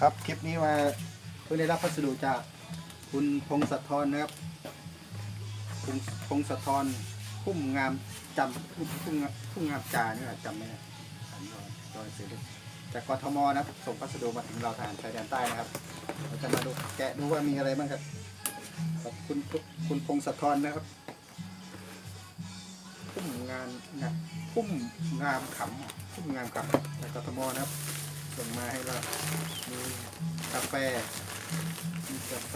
ครับคลิปนี้มาเพิ่งได้รับพัสดุจากคุณพงศธรนะครับพงพงศธรพุ่มงามจำพุ่มพุ่มงามพุ่มงามจานี่แหละจำไหม่ได้อ่านดอยดอยเสือจากกทมนะครับส่งพัสดุมาถึงเราทารชายแดนใต้นะครับ เราจะมาดูแกะดูว่ามีอะไรบ้างครับขอบคุณคุณพงศธรนะครับพุ่มงานงานพุ่มงามขำพุ่มงามขำจากกทมนะครับ ส่งมาให้เรามีกาแฟ มีกาแฟ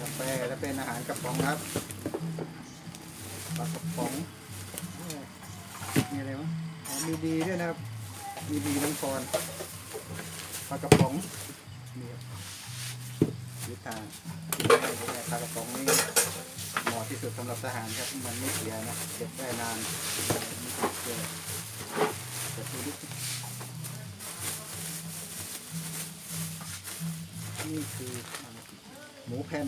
กาแฟและเป็นอาหารกระป๋องครับปลากระป๋องมีอะไรมั้งมีดีด้วยนะครับ มีดีน้ำพรปลากระป๋องนี่ครับนิทานปลากระป๋องนี่ ที่สุดสำหรับทหารครับ มันไม่เสียนะเก็บได้นานไม่เชื้อเปิดดูดินี่คือหมูแผ่น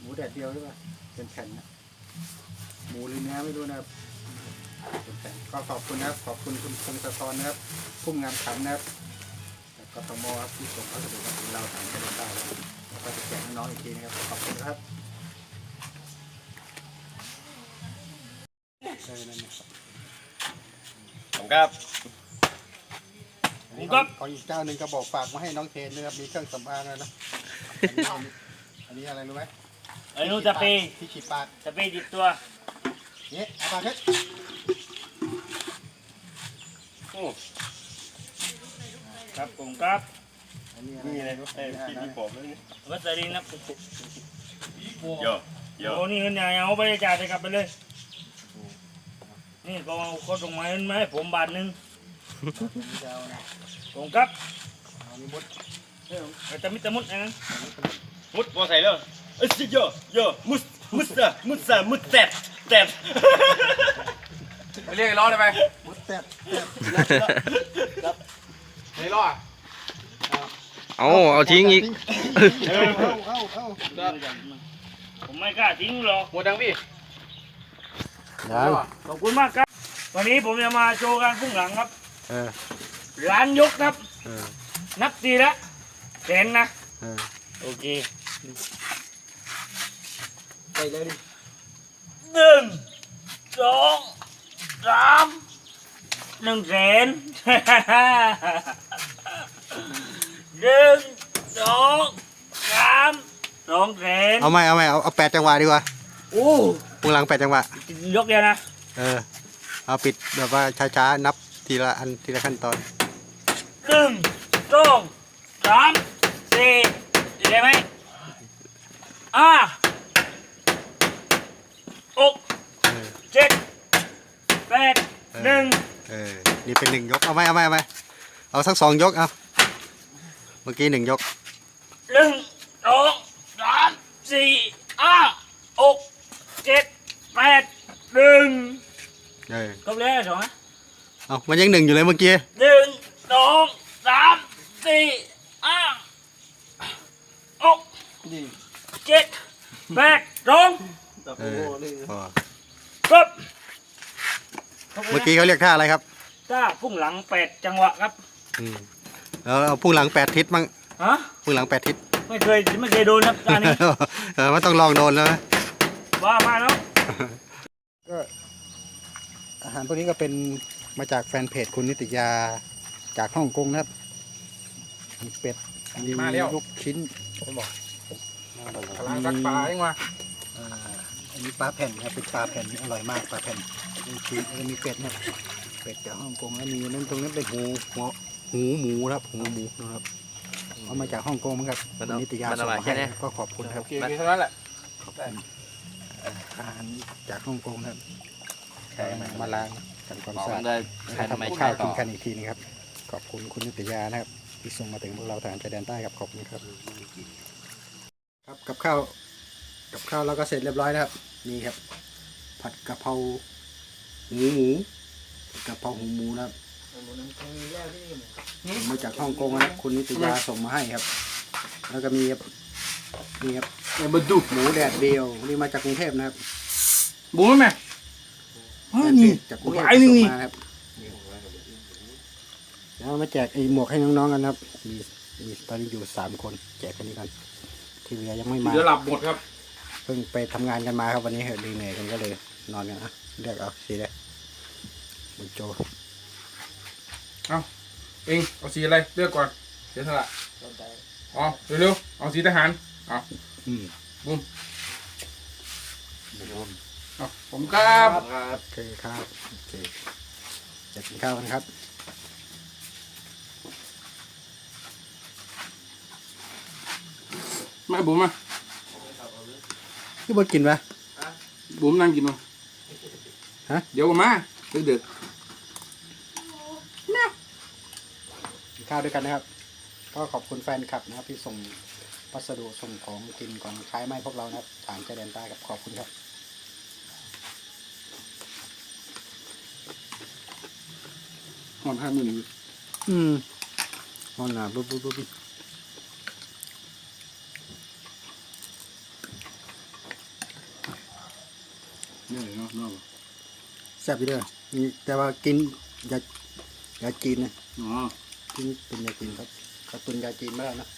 หมูแดดเดียวหรือเปล่าเป็นแผ่นนะหมูหรือเนื้อไม่รู้นะครับเป็นแผ่นก็ขอบคุณนะครับ ขอบคุณคุณพงศธรนะครับพุ่มงานขันนะครับกกทมครับที่ส่งพัสดุมาถึงเราทางกันได้ ก็จะแจกให้น้องอีกทีนะครับ ขอบคุณครับใช่นั่นนะครับ ผมครับอันนี้ของของอีกเจ้าหนึ่งก็บอกฝากมาให้น้องเทนนะครับ มีเครื่องสำอางแล้วนะ อันนี้อันนี้อะไรรู้ไหมไอ้นู้นจะเปย์ที่ฉีดปากจะเปย์ติดตัว เนี่ยเอาปากเนี่ยครับผมครับอั นนี้นี่อะเลไรยเอ้ยพี่พี่ผมแล้วนี่วัสดีนะโยโยโอ้นี่เงินอย่างเอาไปจ่ายไปกลับไปเลย นี่ก็เอาเขาส่งมาเงินมาให้ผมบาทหนึ่งจะเอานะผมครับเอานี่มุดเออไอ้ตะมิตะมุดนะมุดบอใส่เลยเอ้ยโยโยมุสมุสอะมุสอะมุสแตดแตดไปเรียกไอ้ล้อได้ไหมมุดแตะแตะไอ้ล้ออะ เอาเอาทิ้งอีกเอาเอาเอาเอาผมไม่กล้าทิ้งหรอกหมดยังพี่ยังขอบคุณมากครับ วันนี้ผมจะมาโชว์การพุ่งหลังครับเออร้านยกครับเออนับทีละแสนนะเออโอเคไปเลยดิหนึ่งสองสามหนึ่งแสน หนึ่งสองสามสองแสนเอาไหมเอาไหมเอาเอาแปดจังหวะดีกว่าโอ้ปุงหลังแปดจังหวะ ยกเดียวนะเออ เอาปิดแบบว่าช้าๆ นับทีละอันทีละขั้นตอน หนึ่งสองสามสี่ได้ไหมอ่าหกเออ เจ็ดแปดหนึ่งเออ นี่เป็นหนึ่งยก เอาไหมเอาไหมเอาไหมเอาสักสองยก เอาเมื่อกี้หนึ่งยกหนึ่งสองสามสี่ห้าหกเจ็ดแปดหนึ่งเออครบแล้วสองนะเอามันยังหนึ่งอยู่เลยเมื่อกี้หนึ่งสองสามสี่ห้าหกเจ็ดแปดสองเออพอครบครบเมื่อแล้วกี้เขาเรียกท่าอะไรครับ ถ้าพุ่งหลังแปดจังหวะครับ อืม แล้วเอาพุ่งหลังแปดทิศมั้งฮะพุ่งหลังแปดทิศไม่เคยไม่เคยโดนครับการนี้เออมันต้องลองโดนแล้วนะว่ามาแล้วก็อาหารพวกนี้ก็เป็นมาจากแฟนเพจคุณนิตยาจากฮ่องกงนะครับมีเป็ดมีลูกชิ้นพลังรักปลาเองวะอ่าอันนี้ปลาแผ่นครับเป็นปลาแผ่นอร่อยมากปลาแผ่นมีชิ้นแล้วก็มีเป็ดนะครับเป็ดจากฮ่องกงแล้วมีนั่นตรงนั้นเป็นหูหัว หูหมูนะครับหูหมูนะครับเอามาจากฮ่องกงเหมือนกับคุณนิตยาส่งมาให้ก็ขอบคุณครับโอเคเท่านั้นแหละขอบคุณอาหารจากฮ่องกงนะครับมาล้างทำความสะอาดได้ให้ทำให้ข้าวกินกันอีกทีนึงครับขอบคุณคุณนิตยานะครับ ที่ส่งมาถึงพวกเราทหารชายแดนใต้ครับขอบคุณครับ ครับกับข้าวกับข้าวเราก็เสร็จเรียบร้อยนะครับนี่ครับ ผัดกะเพราหมูหมูผัดกะเพราหูหมูนะครับ มาจากฮ่องกงนะครับคุณนิตยาส่งมาให้ครับ แล้วก็มีครับนี่ครับมาดูหมูแดดเดียวนี่มาจากกรุงเทพนะครับบูมไหมมอ๋อนี่จากกรุงเทพไอ้นี่ส่งมาครับแล้วมาแจกไอ้หมวกให้น้องๆกันครับมีมีตอนนี้อยู่สามคนแจกกันนี้กันที่เหลือยังไม่มาเดี๋ยวหลับหมดครับเพิ่งไปทำงานกันมาครับวันนี้เหนื่อยๆกันก็เลย นอนกันอะเลือกเอาสีเลยบุญโจ เอาเองเอาสีอะไรเลือกก่อนเสียสละอ๋อเร็วๆเอาสีทหารเอาอืมบุ้มเอาผมครับโอเคครับโอเคจะกินข้าวกันครับมาบุ๋มมาพี่บดกินปะบุ๋มนั่งกินมาฮะเดี๋ยวผมมาเดือด กิน ข้าวด้วยกันนะครับ ก็ขอบคุณแฟนคลับนะครับ ที่ส่งพัสดุส่งของกินของใช้มาให้พวกเรานะครับฐานชายแดนใต้ครับขอบคุณครับๆหอมห้ามือหนึ่งอืมฮอนหนาปุ๊บปุ๊บปุ๊บเนี่ยเนาะเนาะแซ่บอยู่เด้อนี่แต่ว่ากินยายาจีนนะอ๋อ กินเป็นยาจีนครับกระตุนยาจีนมาแล้วนะ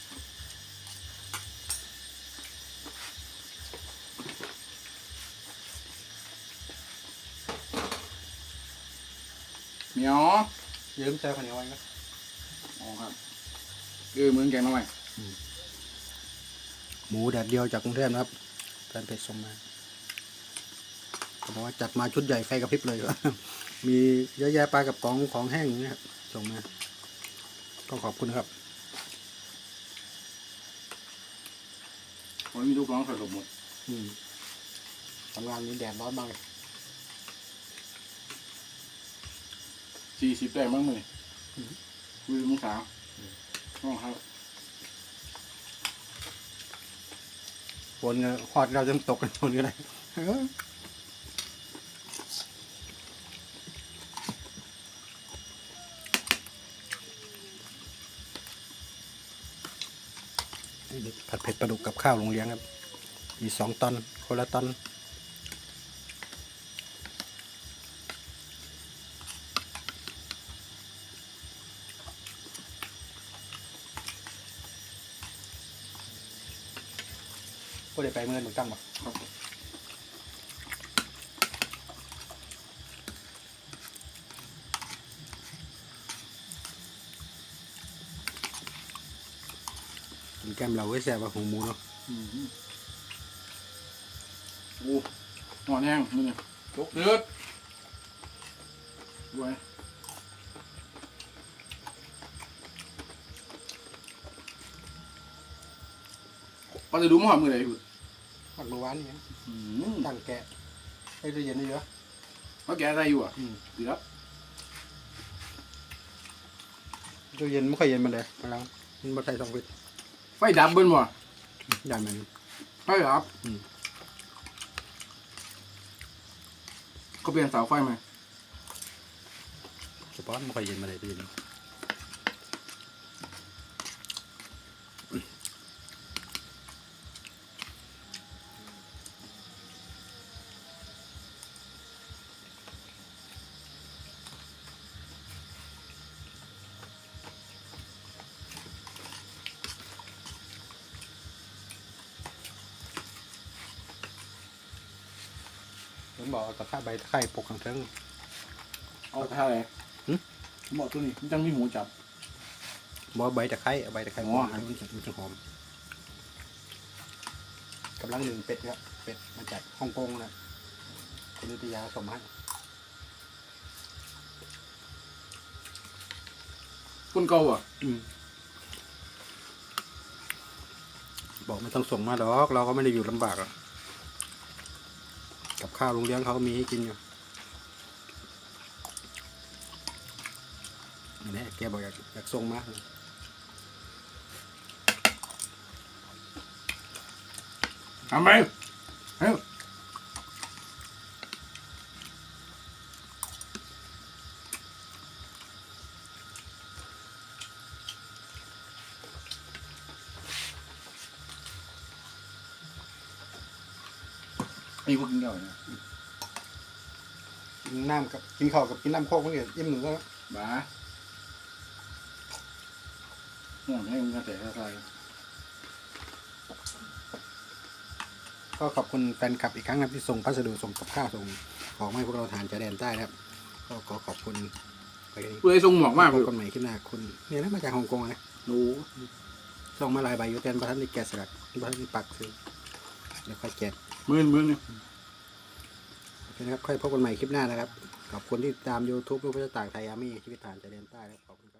เหนียวอย่าลืมแซ่บข้าวเหนียวไว้นะอ๋อครับเออเหมือนแกงหน้ำไม้หมูแดดเดียวจากกรุงเทพนะครับแฟนเพจส่งมาเขาบอกว่าจัดมาชุดใหญ่ไฟกระพริบเลย มีเยอะแยะปลากับของของแห้งอย่างเงี้ยครับส่งมา ก็ขอบคุณครับวันนี้ลูกน้องใส่หลบหมดอืมทำงานนี้แดดร้อนมากเลยสี่สิบได้มั้งมือคุยมึงสาวน้องครับฝนก็ฮอดเราจะตกกันฝนก็ได้เออนี่ ผัดเผ็ดปลาดุกกับข้าวโรงเลี้ยงครับ มีสองตอนคนละตอนก็ได้ไปเมื่อหนึ่งตั้งบ่ครั บกินแก้มเราไว้แซ่บว่าหูหมูเนาะอืมโอ้หอนแห้งมือเนี่ยตกเดือดด้วยปลาจะดูมหอมมือไหนอยู่ผักเมื่อวานนี่อืมตั้งแกะให้ตู้เย็นนี่เยอะเขาแกะอะไรอยู่อะอืมดีแล้วตู้เย็นไม่ค่อยเย็นมาเลยมาแล้วมันมาใส่สองฟิต ไฟดับเบิ้ลบ่ได้ไหมไฟดับอืมเขาเปลี่ยนเสาไฟไหมเฉพาะไม่ค่อยเย็นมาเลยตู้ ผมบอกเอากระทะใบตะไคร้ปลูกข้างเทิง เอาท่าอะไรหึ ผมบอกตัวนี้มันจังมีหูจับ บอกว่าใบตะไคร้เอาใบตะไคร้ปลูอ๋กอให้มันจะมันจะหอมกำลังหนึ่งเป็ดครับเป็ดมาจากฮ่องกงนะคุณนิตยาส่งมาให้คนเก่าอะอืมบอกไม่ต้องส่งมาหรอก เราก็ไม่ได้อยู่ลำบากหรอก กับข้าวโรงเลี้ยงเขาก็มีให้กินอยู่นี่แกบอกอยากอยากส่งมาทำไมเฮ้ย ไอ้พวกกินเก่าเนี่ยกินน้ำกับกินข้าวกับกินน้ำโคกเมื่อกี้ยิ้มหนึ่งแล้วบ้าห่วงให้มึงกระแสกระใสก็ขอบคุณแฟนคลับอีกครั้งนะครับที่ส่งพัสดุส่งกับข้าวส่งของมาให้พวกเราทานจะแดนใต้นะครับ ก็ขอขอบคุณไปกันกูเลยทรงหมวกมากพเลบยกันใหม่ขึ้นหน้าคุณเนี่ยนะมาจากฮ่องกงนะรู้ส่งมาหลายใบอยู่แทนประทันในแกะสลักประทันในปักซื้อเดี๋ยวค่อยแกะ มือนมือนเนี่ยโอเคนะครับ ค่อยพบกันใหม่คลิปหน้านะครับ ขอบคุณที่ตาม YouTube ลูกพระเจ้าต่างไทยอาร์มี่ชีวิตฐานชายแดนใต้นะครับขอบคุณครับ